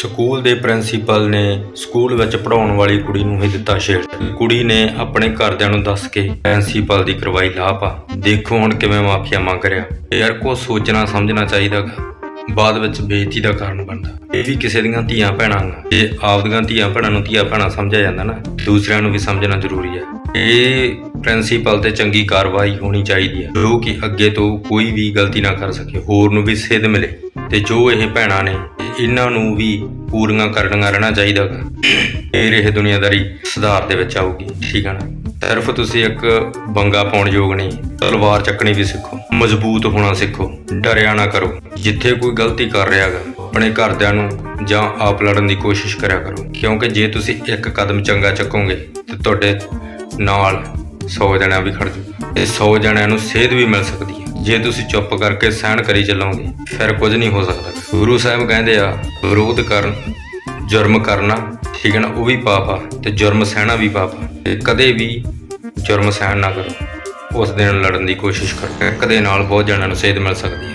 School ਦੇ principal ਨੇ school ਵਿੱਚ ਪੜਾਉਣ ਵਾਲੀ ਕੁੜੀ ਨੂੰ ਹੀ ਦਿੱਤਾ ਛੇੜ ਕੁੜੀ ਨੇ ਆਪਣੇ ਘਰਦਿਆਂ ਨੂੰ ਦੱਸ ਕੇ ਪ੍ਰਿੰਸੀਪਲ ਦੀ ਕਰਵਾਈ ਲਾਪਾ ਦੇਖੋ ਹੁਣ ਕਿਵੇਂ ਮਾਫੀਆ ਮੰਗ ਰਿਹਾ। ਯਾਰ ਕੋ ਸੋਚਣਾ ਸਮਝਣਾ ਚਾਹੀਦਾ ਗਾ। ਬਾਅਦ ਵਿੱਚ ਬੇਇੱਜ਼ਤੀ ਦਾ ਕਾਰਨ ਬਣਦਾ। ਇਹ ਵੀ ਕਿਸੇ ਦੀਆਂ ਧੀਆਂ ਭੈਣਾਂ ਗਾ। ਜੇ ਆਪਦੀਆਂ ਧੀਆਂ ਭੈਣਾਂ ਨੂੰ ਧੀਆਂ ਭੈਣਾਂ ਸਮਝਿਆ ਜਾਂਦਾ ਨਾ, ਦੂਸਰਿਆਂ ਨੂੰ ਵੀ ਸਮਝਣਾ ਜ਼ਰੂਰੀ ਹੈ ਇਹ ਪ੍ਰਿੰਸੀਪਲ ਤੇ ਚੰਗੀ ਕਾਰਵਾਈ ਹੋਣੀ ਚਾਹੀਦੀ ਹੈ ਜੋ ਕਿ ਅੱਗੇ ਤੋਂ ਕੋਈ ਵੀ ਗਲਤੀ ਨਾ ਕਰ ਸਕੇ, ਹੋਰ ਨੂੰ ਵੀ ਸੇਧ ਮਿਲੇ। ਤੇ ਜੋ ਇਹ ਭੈਣਾਂ ਨੇ ਇਹਨਾਂ ਨੂੰ ਵੀ ਪੂਰੀਆਂ ਕਰਨੀਆਂ ਰਹਿਣਾ ਚਾਹੀਦਾ ਗਾ। ਫਿਰ ਇਹ ਦੁਨੀਆਦਾਰੀ ਸੁਧਾਰ ਦੇ ਵਿੱਚ ਆਊਗੀ, ਠੀਕ ਹੈ ਨਾ ਸਿਰਫ ਤੁਸੀਂ ਇੱਕ ਬੰਗਾ ਪਾਉਣ ਯੋਗ ਨਹੀਂ, ਤਲਵਾਰ ਚੱਕਣੀ ਵੀ ਸਿੱਖੋ, ਮਜ਼ਬੂਤ ਹੋਣਾ ਸਿੱਖੋ, ਡਰਿਆ ਨਾ ਕਰੋ, ਜਿੱਥੇ ਕੋਈ ਗਲਤੀ ਕਰ ਰਿਹਾ ਗਾ, ਆਪਣੇ ਘਰਦਿਆਂ ਨੂੰ ਜਾਂ ਆਪ ਲੜਨ ਦੀ ਕੋਸ਼ਿਸ਼ ਕਰਿਆ ਕਰੋ ਕਿਉਂਕਿ ਜੇ ਤੁਸੀਂ ਇੱਕ ਕਦਮ ਚੰਗਾ ਚੱਕੋਗੇ ਤੇ ਤੁਹਾਡੇ ਨਾਲ 100 ਜਣਿਆਂ ਵੀ ਖੜ ਜੂਗਾ ਇਹ 100 ਜਣਿਆਂ ਨੂੰ ਸੇਧ ਵੀ ਮਿਲ ਸਕਦੀ ਹੈ। ਜੇ ਤੁਸੀਂ ਚੁੱਪ ਕਰਕੇ ਸਹਿਣ ਕਰੀ ਚੱਲੋਗੇ, ਫਿਰ ਕੁਝ ਨਹੀਂ ਹੋ ਸਕਦਾ। ਗੁਰੂ ਸਾਹਿਬ ਕਹਿੰਦੇ ਆ, ਵਿਰੋਧ ਕਰਨ, ਜੁਰਮ ਕਰਨਾ, ਠੀਕ ਹੈ ਨਾ, ਉਹ ਵੀ ਪਾਪ ਆ ਤੇ ਜੁਰਮ ਸਹਿਣਾ ਵੀ ਪਾਪ ਆ। ਤੇ ਕਦੇ ਵੀ ਜੁਰਮ ਸਹਿਣ ਨਾ ਕਰੋ। ਉਸ ਦਿਨ ਲੜਨ ਦੀ ਕੋਸ਼ਿਸ਼ ਕਰੋ। ਕਦੇ ਨਾਲ ਬਹੁਤ ਜਣਿਆਂ ਨੂੰ ਸੇਧ ਮਿਲ ਸਕਦੀ ਹੈ।